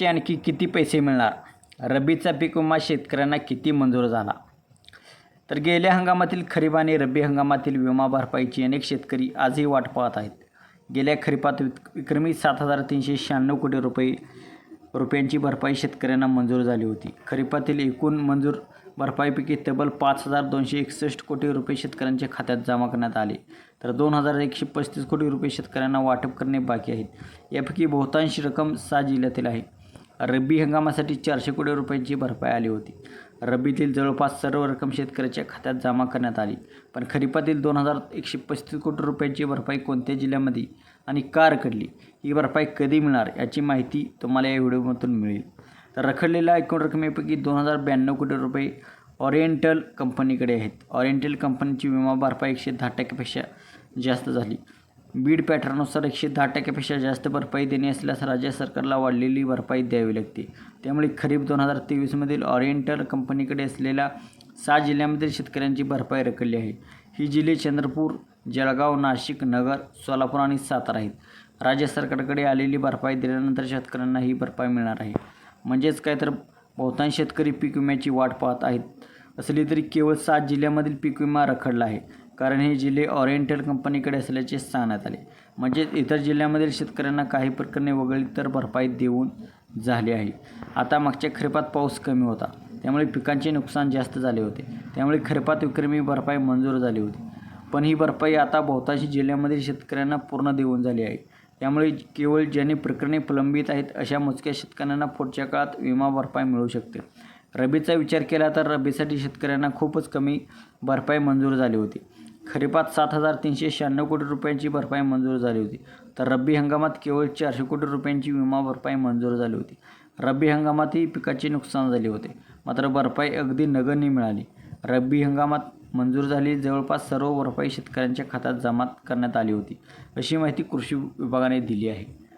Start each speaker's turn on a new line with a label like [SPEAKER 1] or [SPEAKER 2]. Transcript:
[SPEAKER 1] ते आणखी किती पैसे मिळणार? रब्बीचा पीक विमा शेतकऱ्यांना किती मंजूर झाला? तर गेल्या हंगामातील खरीप आणि रब्बी हंगामातील विमा भरपाईची अनेक शेतकरी आजही वाट पाहत आहेत. गेल्या खरीपात विक विक्रमी सात हजार तीनशे शहाण्णव कोटी रुपये रुपयांची भरपाई शेतकऱ्यांना मंजूर झाली होती. खरीपातील एकूण मंजूर भरपाईपैकी तब्बल पाच हजार दोनशे एकसष्ट कोटी रुपये शेतकऱ्यांच्या खात्यात जमा करण्यात आले. तर दोन हजार एकशे पस्तीस कोटी रुपये शेतकऱ्यांना वाटप करणे बाकी आहेत. यापैकी बहुतांश रक्कम सहा जिल्ह्यातील आहे. रब्बी हंगामासाठी चारशे कोटी रुपयांची भरपाई आली होती. रब्बीतील जवळपास सर्व रक्कम शेतकऱ्याच्या खात्यात जमा करण्यात आली. पण खरीपातील दोन हजार एकशे पस्तीस कोटी रुपयांची भरपाई कोणत्या जिल्ह्यामध्ये आणि का रखडली? ही भरपाई कधी मिळणार याची माहिती तुम्हाला या व्हिडिओमधून मिळेल. तर रखडलेल्या एकूण रकमेपैकी दोन हजार ब्याण्णव कोटी रुपये ऑरिएंटल कंपनीकडे आहेत. ऑरिएंटल कंपनीची विमा भरपाई एकशे दहा टक्क्यापेक्षा जास्त झाली. बीड पॅटर्ननुसार एकशे दहा टक्क्यापेक्षा जास्त भरपाई देणे असल्यास राज्य सरकारला वाढलेली भरपाई द्यावी लागते. त्यामुळे खरीप दोन हजार तेवीसमधील ओरिएंटल कंपनीकडे असलेल्या सहा जिल्ह्यांमधील शेतकऱ्यांची भरपाई रखडली आहे. ही जिल्हे चंद्रपूर जळगाव नाशिक नगर सोलापूर आणि सातारा आहेत. राज्य सरकारकडे आलेली भरपाई दिल्यानंतर शेतकऱ्यांना ही भरपाई मिळणार आहे. म्हणजेच काय तर बहुतांश शेतकरी पीक विम्याची वाट पाहत आहेत. असली तरी केवळ सात जिल्ह्यामधील पीक विमा रखडला आहे. कारण हे जिल्हे ऑरिएंटल कंपनीकडे असल्याचे सांगण्यात आले. म्हणजेच इतर जिल्ह्यामधील शेतकऱ्यांना काही प्रकरणे वगळली तर भरपाई देऊन झाली आहे. आता मागच्या खरीपात पाऊस कमी होता. त्यामुळे पिकांचे नुकसान जास्त झाले होते. त्यामुळे खरीपात विक्रमी भरपाई मंजूर झाली होती. पण ही भरपाई आता बहुतांशी जिल्ह्यामधील शेतकऱ्यांना पूर्ण देऊन झाली आहे. त्यामुळे केवळ ज्यांनी प्रकरणे प्रलंबित आहेत अशा मोजक्या शेतकऱ्यांना पुढच्या काळात विमा भरपाई मिळू शकते. रबीचा विचार केला तर रबीसाठी शेतकऱ्यांना खूपच कमी भरपाई मंजूर झाली होती. खरीपात सात हजार तीनशे शहाण्णव कोटी रुपयांची भरपाई मंजूर झाली होती. तर रब्बी हंगामात केवळ चारशे कोटी रुपयांची विमा भरपाई मंजूर झाली होती. रब्बी हंगामातही पिकाचे नुकसान झाले होते. मात्र भरपाई अगदी नगण्य मिळाली. रब्बी हंगामात मंजूर झाली जवळपास सर्व भरपाई शेतकऱ्यांच्या खात्यात जमा करण्यात आली होती अशी माहिती कृषी विभागाने दिली आहे.